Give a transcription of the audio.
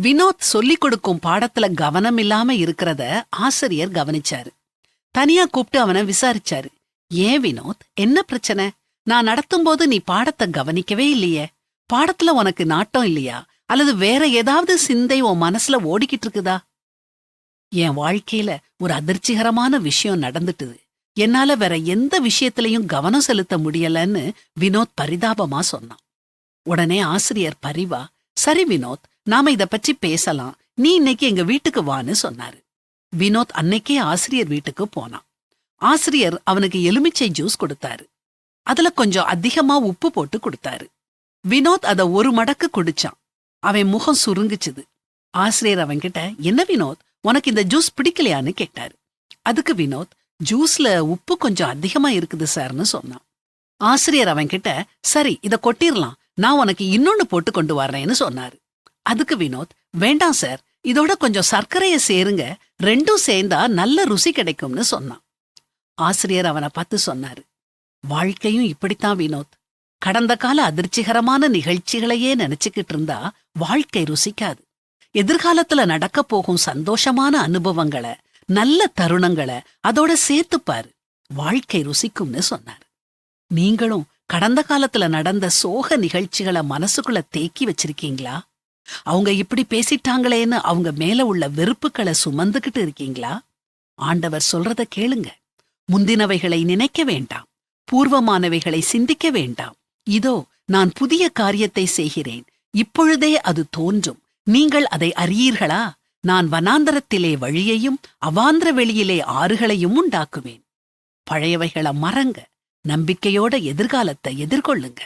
வினோத் சொல்லிக் கொடுக்கும் பாடத்துல கவனம் இல்லாம இருக்கிறத ஆசிரியர் கவனிச்சாரு. தனியா கூப்பிட்டு அவனை விசாரிச்சாரு. ஏன் வினோத்? என்ன பிரச்சனை? நான் நடத்தும் போது நீ பாடத்தை கவனிக்கவே இல்லையே. பாடத்துல உனக்கு நாட்டம் இல்லையா? அல்லது வேற ஏதாவது சிந்தை உன் மனசுல ஓடிக்கிட்டு இருக்குதா? என் வாழ்க்கையில ஒரு அதிர்ச்சிகரமான விஷயம் நடந்துட்டுது. என்னால வேற எந்த விஷயத்திலையும் கவனம் செலுத்த முடியலன்னு வினோத் பரிதாபமா சொன்னான். உடனே ஆசிரியர் பரிவா சரி வினோத் நாம இத பற்றி பேசலாம். நீ இன்னைக்கு எங்க வீட்டுக்கு வான்னு சொன்னாரு. வினோத் அன்னைக்கே ஆசிரியர் வீட்டுக்கு போனான். ஆசிரியர் அவனுக்கு எலுமிச்சை ஜூஸ் கொடுத்தாரு. அதுல கொஞ்சம் அதிகமா உப்பு போட்டு கொடுத்தாரு. வினோத் அத ஒரு மடக்கு குடிச்சான். அவன் முகம் சுருங்குச்சுது. ஆசிரியர் அவன்கிட்ட என்ன வினோத்? உனக்கு இந்த ஜூஸ் பிடிக்கலையான்னு கேட்டாரு. அதுக்கு வினோத் ஜூஸ்ல உப்பு கொஞ்சம் அதிகமா இருக்குது சார்னு சொன்னான். ஆசிரியர் அவன்கிட்ட சரி இத கொட்டிரலாம். நான் உனக்கு இன்னொன்னு போட்டு கொண்டு வர்றேன்னு சொன்னாரு. அதுக்கு வினோத் வேண்டாம் சார் இதோட கொஞ்சம் சர்க்கரைய சேருங்க ரெண்டும் சேர்ந்தா நல்ல ருசி கிடைக்கும்னு சொன்னான். ஆசிரியர் அவனை பார்த்து சொன்னாரு வாழ்க்கையும் இப்படித்தான் வினோத். கடந்த கால அதிர்ச்சிகரமான நிகழ்ச்சிகளையே நினைச்சுக்கிட்டு இருந்தா வாழ்க்கை ருசிக்காது. எதிர்காலத்துல நடக்க போகும் சந்தோஷமான அனுபவங்களை நல்ல தருணங்களை அதோட சேர்த்துப்பாரு. வாழ்க்கை ருசிக்கும்னு சொன்னாரு. நீங்களும் கடந்த காலத்துல நடந்த சோக நிகழ்ச்சிகளை மனசுக்குள்ள தேக்கி வச்சிருக்கீங்களா? அவங்க இப்படி பேசிட்டாங்களேன்னு அவங்க மேல உள்ள வெறுப்புகளை சுமந்துகிட்டு இருக்கீங்களா? ஆண்டவர் சொல்றத கேளுங்க. முந்தினவைகளை நினைக்க வேண்டாம். பூர்வமானவைகளை சிந்திக்க வேண்டாம். இதோ நான் புதிய காரியத்தை செய்கிறேன். இப்பொழுதே அது தோன்றும். நீங்கள் அதை அறியீர்களா? நான் வனாந்தரத்திலே வழியையும் அவாந்திர வெளியிலே ஆறுகளையும் உண்டாக்குவேன். பழையவைகளை மறங்க. நம்பிக்கையோட எதிர்காலத்தை எதிர்கொள்ளுங்க.